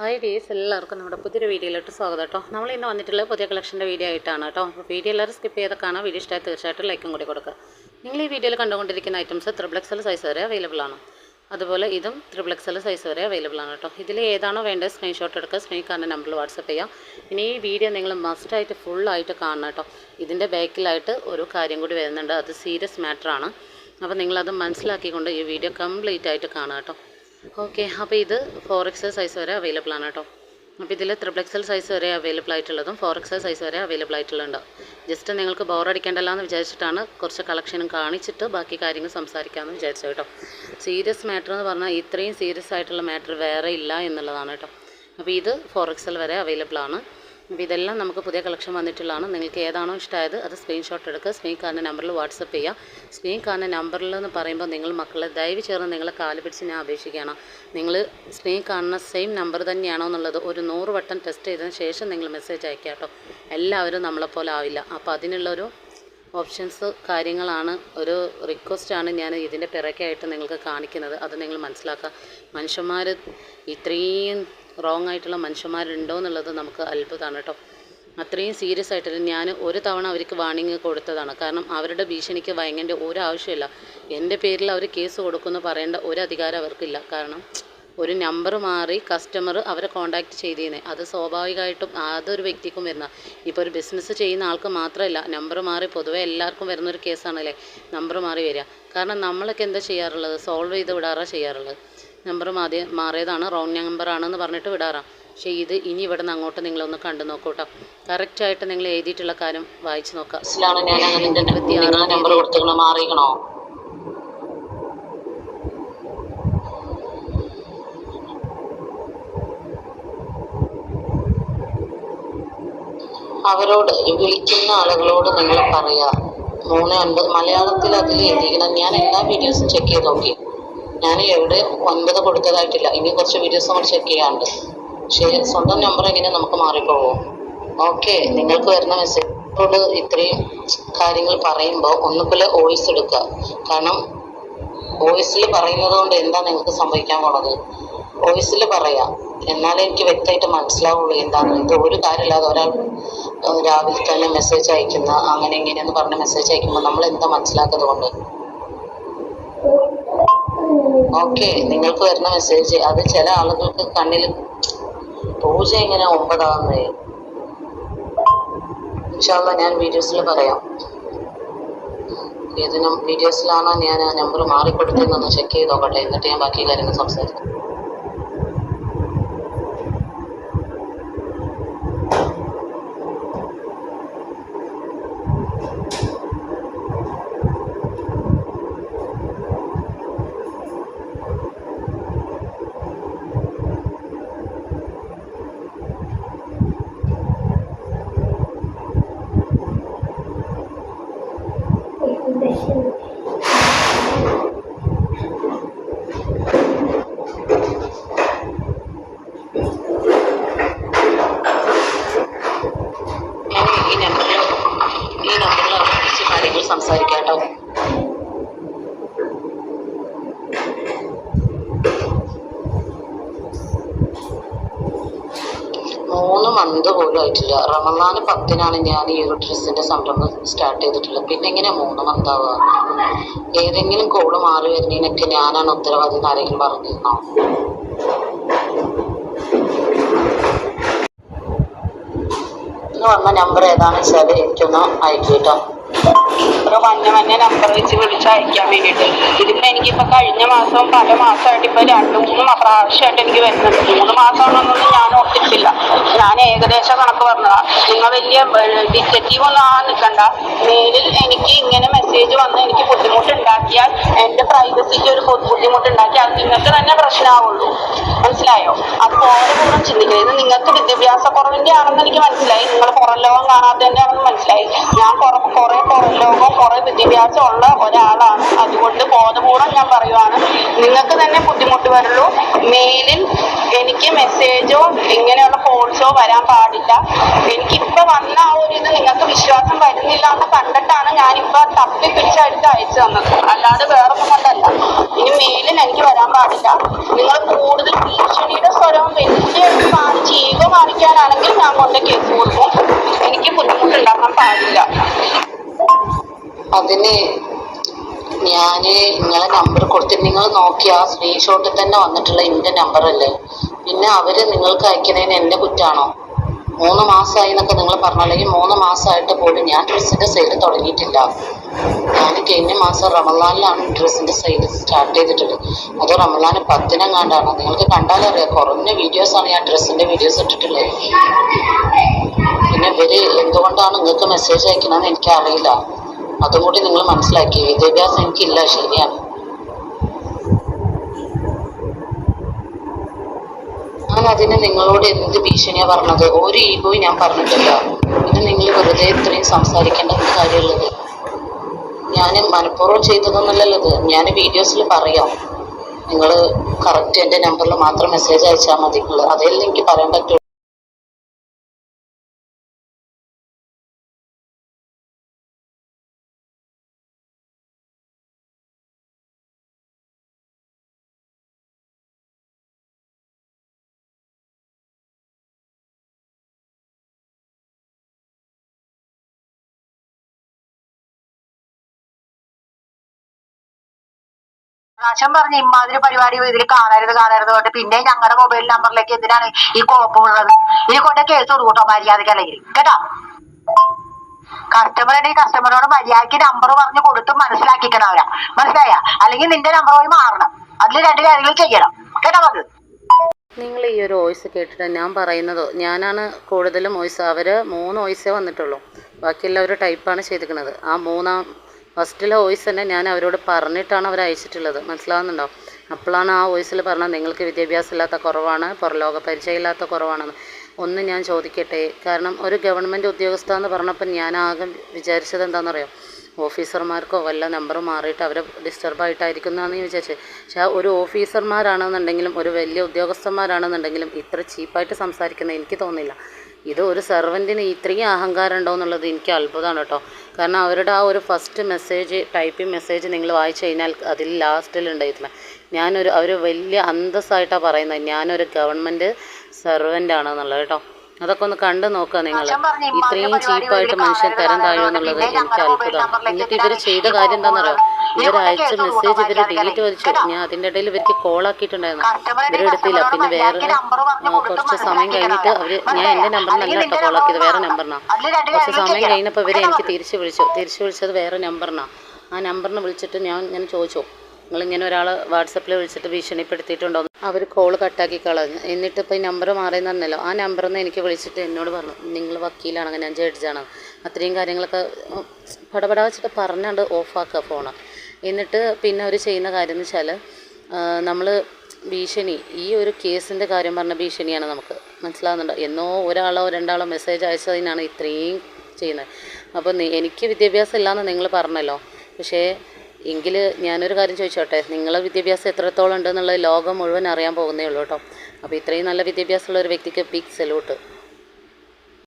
Hi ഡീസ് എല്ലാവർക്കും നമ്മുടെ പുതിയൊരു വീഡിയോയിലോട്ട് സ്വാഗതം കേട്ടോ. നമ്മൾ ഇന്ന് വന്നിട്ടുള്ള പുതിയ കളക്ഷന്റെ വീഡിയോ ആയിട്ടാണ് കേട്ടോ. അപ്പോൾ വീഡിയോ എല്ലാവരും സ്കിപ്പ് ചെയ്ത് കാണാം. വീഡിയോ ഇഷ്ടമായി തീർച്ചയായിട്ടും ലൈക്കും കൂടി കൊടുക്കുക. നിങ്ങൾ ഈ വീഡിയോയിൽ കണ്ടുകൊണ്ടിരിക്കുന്ന ഐറ്റംസ് ത്രിബ്ലക്സൽ സൈസ് വരെ അവൈലബിൾ ആണ്. അതുപോലെ ഇതും ത്രിബ്ലക്സൽ സൈസ് വരെ അവൈലബിൾ ആണ് കേട്ടോ. ഇതിൽ ഏതാണോ വേണ്ടത് സ്ക്രീൻഷോട്ട് എടുക്കുക. സ്ക്രീൻ കാണുന്ന നമ്പറിൽ വാട്സപ്പ് ചെയ്യാം. ഇനി ഈ വീഡിയോ നിങ്ങൾ മസ്റ്റായിട്ട് ഫുള്ളായിട്ട് കാണണം കേട്ടോ. ഇതിന്റെ ബാക്കിലായിട്ട് ഒരു കാര്യം കൂടി വരുന്നുണ്ട്. അത് സീരിയസ് മാറ്ററാണ് അപ്പോൾ നിങ്ങളത് മനസ്സിലാക്കിക്കൊണ്ട് ഈ വീഡിയോ കംപ്ലീറ്റ് ആയിട്ട് കാണുക കേട്ടോ. ഓക്കെ അപ്പോൾ ഇത് ഫോർ എക്സൽ സൈസ് വരെ അവൈലബിൾ ആണ് കേട്ടോ. അപ്പോൾ ഇതിൽ ത്രിബിൾ എക്സൽ സൈസ് വരെ അവൈലബിൾ ആയിട്ടുള്ളതും ഫോർ എക്സൽ സൈസ് വരെ അവൈലബിൾ ആയിട്ടുള്ളതുണ്ട്. ജസ്റ്റ് നിങ്ങൾക്ക് ബോറടിക്കേണ്ടല്ലോ എന്ന് വിചാരിച്ചിട്ടാണ് കുറച്ച് കളക്ഷനും കാണിച്ചിട്ട് ബാക്കി കാര്യങ്ങൾ സംസാരിക്കാമെന്ന് വിചാരിച്ചു കേട്ടോ. സീരിയസ് മാറ്റർ എന്ന് പറഞ്ഞാൽ ഇത്രയും സീരിയസ് ആയിട്ടുള്ള മാറ്റർ വേറെ ഇല്ല എന്നുള്ളതാണ് കേട്ടോ. അപ്പോൾ ഇത് ഫോർ എക്സൽ വരെ അവൈലബിൾ ആണ്. അപ്പോൾ ഇതെല്ലാം നമുക്ക് പുതിയ കളക്ഷൻ വന്നിട്ടുള്ളതാണ്. നിങ്ങൾക്ക് ഏതാണോ ഇഷ്ടമായത് അത് സ്ക്രീൻഷോട്ട് എടുക്കുക. സ്ക്രീൻ കാണുന്ന നമ്പറിൽ വാട്സപ്പ് ചെയ്യുക. സ്ക്രീൻ കാണുന്ന നമ്പറിൽ എന്ന് പറയുമ്പോൾ നിങ്ങൾ മക്കളെ ദയവ് ചേർന്ന് നിങ്ങളെ കാൽ പിടിച്ച് ഞാൻ അപേക്ഷിക്കുകയാണ്. നിങ്ങൾ സ്ക്രീൻ കാണുന്ന സെയിം നമ്പർ തന്നെയാണോ എന്നുള്ളത് ഒരു നൂറ് വട്ടം ടെസ്റ്റ് ചെയ്തതിന് ശേഷം നിങ്ങൾ മെസ്സേജ് അയക്കുക കേട്ടോ. എല്ലാവരും നമ്മളെപ്പോലെ ആവില്ല. അപ്പോൾ അതിനുള്ളൊരു ഓപ്ഷൻസ് കാര്യങ്ങളാണ്. ഒരു റിക്വസ്റ്റാണ് ഞാൻ ഇതിന്റെ പിറക്കായിട്ട് നിങ്ങൾക്ക് കാണിക്കുന്നത്. അത് നിങ്ങൾ മനസ്സിലാക്കുക. മനുഷ്യന്മാർ ഇത്രയും റോങ് ആയിട്ടുള്ള മനുഷ്യന്മാരുണ്ടോ എന്നുള്ളത് നമുക്ക് അത്ഭുതമാണ് കേട്ടോ. അത്രയും സീരിയസ് ആയിട്ടില്ല. ഞാൻ ഒരു തവണ അവർക്ക് വാണിംഗ് കൊടുത്തതാണ്. കാരണം അവരുടെ ഭീഷണിക്ക് ഭയങ്കര ഒരു ആവശ്യമില്ല. എന്റെ പേരിൽ അവർ കേസ് കൊടുക്കുമെന്ന് പറയേണ്ട ഒരു അധികാരം അവർക്കില്ല. കാരണം ഒരു നമ്പർ മാറി കസ്റ്റമർ അവരെ കോണ്ടാക്ട് ചെയ്തേനെ. അത് സ്വാഭാവികമായിട്ടും അതൊരു വ്യക്തിക്കും വരുന്ന. ഇപ്പോൾ ഒരു ബിസിനസ് ചെയ്യുന്ന ആൾക്ക് മാത്രമല്ല നമ്പർ മാറി പൊതുവെ എല്ലാവർക്കും വരുന്നൊരു കേസാണല്ലേ നമ്പർ മാറി വരിക. കാരണം നമ്മളൊക്കെ എന്താ ചെയ്യാറുള്ളത്? സോൾവ് ചെയ്ത് വിടാറാണ് ചെയ്യാറുള്ളത്. നമ്പർ മാതി മാറിയതാണ്. റോങ് നമ്പറാണെന്ന് പറഞ്ഞിട്ട് വിടാറാണ് പക്ഷേ ഇത് ഇനി ഇവിടെ നിന്ന് അങ്ങോട്ട് നിങ്ങളൊന്ന് കണ്ടു നോക്കൂട്ടോ. കറക്റ്റായിട്ട് നിങ്ങൾ എഴുതിയിട്ടുള്ള കാര്യം വായിച്ചു നോക്കാം. നമ്പർ കൊടുത്തിക്കണോ അവരോട് വിളിക്കുന്ന ആളുകളോട് നിങ്ങൾ പറയാ. മൂന്ന് ഒൻപത് മലയാളത്തിൽ അതിൽ എഴുതിക്കണം ഞാൻ എല്ലാ വീഡിയോസും ചെക്ക് ചെയ്ത് നോക്കി. ഞാൻ എവിടെ ഒൻപത് കൊടുത്തതായിട്ടില്ല. ഇനി കുറച്ച് വീഡിയോസ് നമ്മൾ ചെക്ക് ചെയ്യാണ്ട് പക്ഷേ സ്വന്തം നമ്പർ എങ്ങനെ നമുക്ക് മാറിപ്പോകും ഓക്കെ നിങ്ങൾക്ക് വരുന്ന മെസ്സേജോട് ഇത്രയും കാര്യങ്ങൾ പറയുമ്പോൾ ഒന്നുപോലെ വോയിസ് എടുക്കുക. കാരണം വോയിസിൽ പറയുന്നത് കൊണ്ട് എന്താ നിങ്ങൾക്ക് സംഭവിക്കാൻ പോണത്? വോയിസിൽ പറയാം. എന്നാലേ എനിക്ക് വ്യക്തമായിട്ട് മനസ്സിലാവുള്ളൂ എന്താണ്. ഇത് ഒരു കാര്യമില്ലാതെ ഒരാൾ രാവിലെ തന്നെ മെസ്സേജ് അയക്കുന്ന അങ്ങനെ ഇങ്ങനെയെന്ന് പറഞ്ഞ് മെസ്സേജ് അയക്കുമ്പോൾ നമ്മൾ എന്താ മനസ്സിലാക്കുന്നത് കൊണ്ട്? ഓക്കെ നിങ്ങൾക്ക് വരുന്ന മെസ്സേജ് അത് ചില ആളുകൾക്ക് കണ്ണിൽ പൂജ എങ്ങനെ ഒമ്പതാവുന്നത് ഇൻഷാല്ല ഞാൻ വീഡിയോസിൽ പറയാം. ഏതിനും വീഡിയോസിലാണോ ഞാൻ ആ നമ്പർ മാറിക്കൊടുത്തതെന്നൊന്ന് ചെക്ക് ചെയ്ത് നോക്കട്ടെ എന്നിട്ട് ഞാൻ ബാക്കി കാര്യങ്ങൾ സംസാരിക്കാം ഞാൻ ഈ നമ്പറിൽ ഈ നമ്പറിൽ അവിടെ വിളിച്ച് കാര്യങ്ങൾ സംസാരിക്കാം കേട്ടോ മൂന്ന് മന്ത് പോലും ആയിട്ടില്ല. റമദാൻ പത്തിനാണ് ഞാൻ ഈ ഒരു ഡ്രസ്സിന്റെ സംരംഭം സ്റ്റാർട്ട് ചെയ്തിട്ടുള്ളത്. പിന്നെ എങ്ങനെ മൂന്ന് മന്ത് ആവുക? ഏതെങ്കിലും കോൾ മാറി വരുന്നതിനൊക്കെ ഞാനാണ് ഉത്തരവാദി എന്ന് പറഞ്ഞിരുന്നോ? ഇന്ന് വന്ന നമ്പർ ഏതാണെന്ന് വെച്ചാൽ എനിക്കൊന്ന് അയച്ചു കേട്ടോ വന്ന മഞ്ഞ നമ്പർ വെച്ച് വിളിച്ചയക്കാൻ വേണ്ടിയിട്ട്. ഇതിപ്പോ എനിക്കിപ്പോ കഴിഞ്ഞ മാസം പല മാസമായിട്ട് ഇപ്പൊ രണ്ട് മൂന്ന് പ്രാവശ്യമായിട്ട് എനിക്ക് വരുന്നുണ്ട്. മൂന്ന് മാസമാണെന്നൊന്നും ഞാൻ ഓർത്തിട്ടില്ല. ഞാൻ ഏകദേശം കണക്ക് പറഞ്ഞതാ. നിങ്ങൾ വലിയ ഡിറ്റക്റ്റീവ് ഒന്നും ആ നിൽക്കണ്ട മേലിൽ എനിക്ക് ഇങ്ങനെ മെസ്സേജ് വന്ന് എനിക്ക് ബുദ്ധിമുട്ടുണ്ടാക്കിയാൽ എന്റെ പ്രൈവസിക്ക് ഒരു ബുദ്ധിമുട്ടുണ്ടാക്കിയാൽ അത് നിങ്ങൾക്ക് തന്നെ പ്രശ്നമാവുള്ളൂ. മനസ്സിലായോ? അത് ഓരോ പൂർണം ചിന്തിക്കുന്നത് ഇത് നിങ്ങൾക്ക് വിദ്യാഭ്യാസ കുറവിന്റെ ആണെന്ന് എനിക്ക് മനസ്സിലായി. നിങ്ങൾ പുറം ലോകം കാണാത്തതിന്റെ ആണെന്ന് മനസ്സിലായി. ഞാൻ കുറെ പുറം ലോകം കുറെ വിദ്യാഭ്യാസം ഉള്ള ഒരാളാണ്. അതുകൊണ്ട് ബോധപൂർവം ഞാൻ പറയുവാണ് നിങ്ങൾക്ക് തന്നെ ബുദ്ധിമുട്ട് വരുള്ളൂ മെയിലിൽ എനിക്ക് മെസ്സേജോ ഇങ്ങനെയുള്ള കോൾസോ വരാൻ പാടില്ല. എനിക്കിപ്പോ വന്ന ആ ഒരു ഇത് നിങ്ങൾക്ക് വിശ്വാസം വരുന്നില്ല എന്ന് കണ്ടിട്ടാണ് ഞാനിപ്പോ തപ്പി പിടിച്ചെടുത്ത് അയച്ചു തന്നത്. അല്ലാതെ വേറെ ഒന്നും കൊണ്ടല്ല. ഇനി മെയിലിൽ എനിക്ക് വരാൻ പാടില്ല. നിങ്ങൾ കൂടുതൽ ഭീഷണിയുടെ സ്വരവും വലിയ ജീവ ഈഗോ കാണിക്കാനാണെങ്കിൽ ഞാൻ കൊണ്ട് കേസ് കൊടുക്കും. എനിക്ക് ബുദ്ധിമുട്ടുണ്ടാക്കാൻ പാടില്ല. അതിന് ഞാൻ നിങ്ങളെ നമ്പർ കൊടുത്തിട്ട് നിങ്ങൾ നോക്കി ആ സ്ക്രീൻഷോട്ടിൽ തന്നെ വന്നിട്ടുള്ള എന്റെ നമ്പർ അല്ലേ? പിന്നെ അവർ നിങ്ങൾക്ക് അയക്കുന്നതിന് എന്റെ കുറ്റാണോ? മൂന്ന് മാസമായി എന്നൊക്കെ നിങ്ങൾ പറഞ്ഞല്ലെങ്കിൽ മൂന്ന് മാസമായിട്ട് പോലും ഞാൻ ഡ്രസ്സിന്റെ സെയിൽ തുടങ്ങിയിട്ടില്ല. ഞാൻ കഴിഞ്ഞ മാസം റമദാനിലാണ് ഡ്രസ്സിന്റെ സെയിൽ സ്റ്റാർട്ട് ചെയ്തിട്ടുള്ളത്. അത് റമദാൻ പത്തിനെങ്ങാണ്ടാണ്. നിങ്ങൾക്ക് കണ്ടാലറിയാം കുറഞ്ഞ വീഡിയോസാണ് ഞാൻ ഡ്രസ്സിന്റെ വീഡിയോസ് ഇട്ടിട്ടുള്ളത്. പിന്നെ ഇവർ എന്തുകൊണ്ടാണ് നിങ്ങൾക്ക് മെസ്സേജ് അയക്കണമെന്ന് എനിക്ക് അറിയില്ല അതും കൂടി നിങ്ങൾ മനസ്സിലാക്കി. വിദ്യാഭ്യാസം എനിക്കില്ല ശരിയാണ്. ഞാൻ അതിന് നിങ്ങളോട് എന്ത് ഭീഷണിയാ പറഞ്ഞത്? ഒരു ഈഗോയും ഞാൻ പറഞ്ഞിട്ടില്ല. പിന്നെ നിങ്ങൾ വെറുതെ ഇത്രയും സംസാരിക്കേണ്ട എന്ത് കാര്യമുള്ളത്. ഞാൻ മനഃപൂർവം ചെയ്തതൊന്നുമല്ലല്ലോ ഇത്. ഞാൻ വീഡിയോസിൽ പറയാം. നിങ്ങൾ കറക്റ്റ് എന്റെ നമ്പറിൽ മാത്രം മെസ്സേജ് അയച്ചാൽ മതി. നിങ്ങൾ അതല്ലേ എനിക്ക് പറയാൻ പറ്റുള്ളൂ. പ്രാവശ്യം പറഞ്ഞ ഇമ്മാതിരി പരിപാടി ഇതിൽ കാണരുത് കാണരുത് കൊണ്ട് പിന്നെ ഞങ്ങളുടെ മൊബൈൽ നമ്പറിലേക്ക് എന്തിനാണ് ഈ കോപ്പ് ഉള്ളത്? ഇതിൽ കൊണ്ട് കേസ് കൊടുക്കൂട്ടോ മര്യാദയ്ക്ക് അല്ലെങ്കിൽ കേട്ടോ? കസ്റ്റമർ ഉണ്ടെങ്കിൽ കസ്റ്റമറോട് മര്യാദയ്ക്ക് നമ്പർ പറഞ്ഞു കൊടുത്ത് മനസ്സിലാക്കിക്കണം അവരാ. മനസ്സിലായ? അല്ലെങ്കിൽ നിന്റെ നമ്പർ പോയി മാറണം. അതിൽ രണ്ട് കാര്യങ്ങൾ ചെയ്യണം. കേട്ടോ അത് നിങ്ങൾ ഈ ഒരു വോയിസ് കേട്ടിട്ട് ഞാൻ പറയുന്നത് ഞാനാണ് കൂടുതലും വോയിസ് അവർ മൂന്ന് വോയിസേ വന്നിട്ടുള്ളൂ. ബാക്കിയെല്ലാവരും ടൈപ്പാണ് ചെയ്തിരിക്കുന്നത് ആ മൂന്നാം ഫസ്റ്റിലെ വോയിസ് തന്നെ ഞാൻ അവരോട് പറഞ്ഞിട്ടാണ് അവർ അയച്ചിട്ടുള്ളത്. മനസ്സിലാവുന്നുണ്ടോ? അപ്പോഴാണ് ആ വോയിസിൽ പറഞ്ഞത് നിങ്ങൾക്ക് വിദ്യാഭ്യാസം ഇല്ലാത്ത കുറവാണ് പുറലോക പരിചയം ഇല്ലാത്ത കുറവാണെന്ന്. ഒന്ന് ഞാൻ ചോദിക്കട്ടെ കാരണം ഒരു ഗവൺമെന്റ് ഉദ്യോഗസ്ഥ എന്ന് പറഞ്ഞപ്പോൾ ഞാൻ ആകെ വിചാരിച്ചത് എന്താണെന്നറിയോ? ഓഫീസർമാർക്കോ വല്ല നമ്പർ മാറിയിട്ട് അവരെ ഡിസ്റ്റർബായിട്ടായിരിക്കും എന്നാണ് ഞാൻ വിചാരിച്ചത്. പക്ഷേ ഒരു ഓഫീസർമാരാണെന്നുണ്ടെങ്കിലും ഒരു വലിയ ഉദ്യോഗസ്ഥന്മാരാണെന്നുണ്ടെങ്കിലും ഇത്ര ചീപ്പായിട്ട് സംസാരിക്കുന്നത് എനിക്ക് തോന്നില്ല ഇത് ഒരു സെർവന്റിന് ഇത്രയും അഹങ്കാരം ഉണ്ടോ എന്നുള്ളത് എനിക്ക് അത്ഭുതമാണ് കേട്ടോ. കാരണം അവരുടെ ആ ഒരു ഫസ്റ്റ് മെസ്സേജ് ടൈപ്പിംഗ് മെസ്സേജ് നിങ്ങൾ വായിച്ചു കഴിഞ്ഞാൽ അതിൽ ലാസ്റ്റിൽ ഉണ്ടായിട്ടില്ല ഞാനൊരു അവർ വലിയ അന്തസ്സായിട്ടാണ് പറയുന്നത്. ഞാനൊരു ഗവൺമെന്റ് സെർവന്റ് ആണെന്നുള്ളത് കേട്ടോ. അതൊക്കെ ഒന്ന് കണ്ടു നോക്കുക നിങ്ങൾ ഇത്രയും ചീപ്പായിട്ട് മനുഷ്യൻ തരം താഴുമെന്നുള്ളത് എനിക്ക് അത്ഭുതമാണ്. എന്നിട്ട് ഇവർ ചെയ്ത കാര്യം എന്താണെന്നറിയോ? ഇവർ അയച്ച മെസ്സേജ് ഇവർ ഡിലീറ്റ് വലിച്ചു. ഞാൻ അതിന്റെ ഇടയിൽ ഇവർക്ക് കോൾ ആക്കിയിട്ടുണ്ടായിരുന്നു. ഇവരെടുത്തില്ല പിന്നെ വേറെ കുറച്ച് സമയം കഴിഞ്ഞിട്ട് അവർ ഞാൻ എന്റെ നമ്പറിനല്ല കേട്ടോ കോൾ ആക്കിയത്. വേറെ നമ്പറിനാണ് കുറച്ച് സമയം കഴിഞ്ഞപ്പോൾ ഇവർ എനിക്ക് തിരിച്ച് വിളിച്ചു. തിരിച്ച് വിളിച്ചത് വേറെ നമ്പറിനാണ് ആ നമ്പറിന് വിളിച്ചിട്ട് ഞാൻ ഞാൻ ചോദിച്ചു. നിങ്ങളിങ്ങനെ ഒരാൾ വാട്സപ്പിൽ വിളിച്ചിട്ട് ഭീഷണിപ്പെടുത്തിയിട്ടുണ്ടോ? അവർ കോൾ കട്ടാക്കി കളഞ്ഞു. എന്നിട്ട് ഇപ്പോൾ ഈ നമ്പർ മാറിയെന്ന് പറഞ്ഞല്ലോ. ആ നമ്പറിൽ നിന്ന് എനിക്ക് വിളിച്ചിട്ട് എന്നോട് പറഞ്ഞു. നിങ്ങൾ വക്കീലാണെങ്കിൽ ഞാൻ ജഡ്ജാണ് അത്രയും കാര്യങ്ങളൊക്കെ പടപട വെച്ചിട്ട് പറഞ്ഞാണ്ട് ഓഫാക്കുക ഫോണ്. എന്നിട്ട് പിന്നെ അവർ ചെയ്യുന്ന കാര്യം എന്ന് വെച്ചാൽ നമ്മൾ ഭീഷണി ഈ ഒരു കേസിന്റെ കാര്യം പറഞ്ഞ ഭീഷണിയാണ് നമുക്ക് മനസ്സിലാകുന്നുണ്ടോ എന്നോ ഒരാളോ രണ്ടാളോ മെസ്സേജ് അയച്ചതിനാണ് ഇത്രയും ചെയ്യുന്നത്. അപ്പോൾ എനിക്ക് വിദ്യാഭ്യാസം ഇല്ലയെന്ന് നിങ്ങൾ പറഞ്ഞല്ലോ. പക്ഷേ എങ്കിൽ ഞാനൊരു കാര്യം ചോദിച്ചോട്ടെ? നിങ്ങളെ വിദ്യാഭ്യാസം എത്രത്തോളം ഉണ്ടെന്നുള്ളത് ലോകം മുഴുവൻ അറിയാൻ പോകുന്നേ ഉള്ളൂ കേട്ടോ. അപ്പോൾ ഇത്രയും നല്ല വിദ്യാഭ്യാസമുള്ള ഒരു വ്യക്തിക്ക് ബിഗ് സല്യൂട്ട്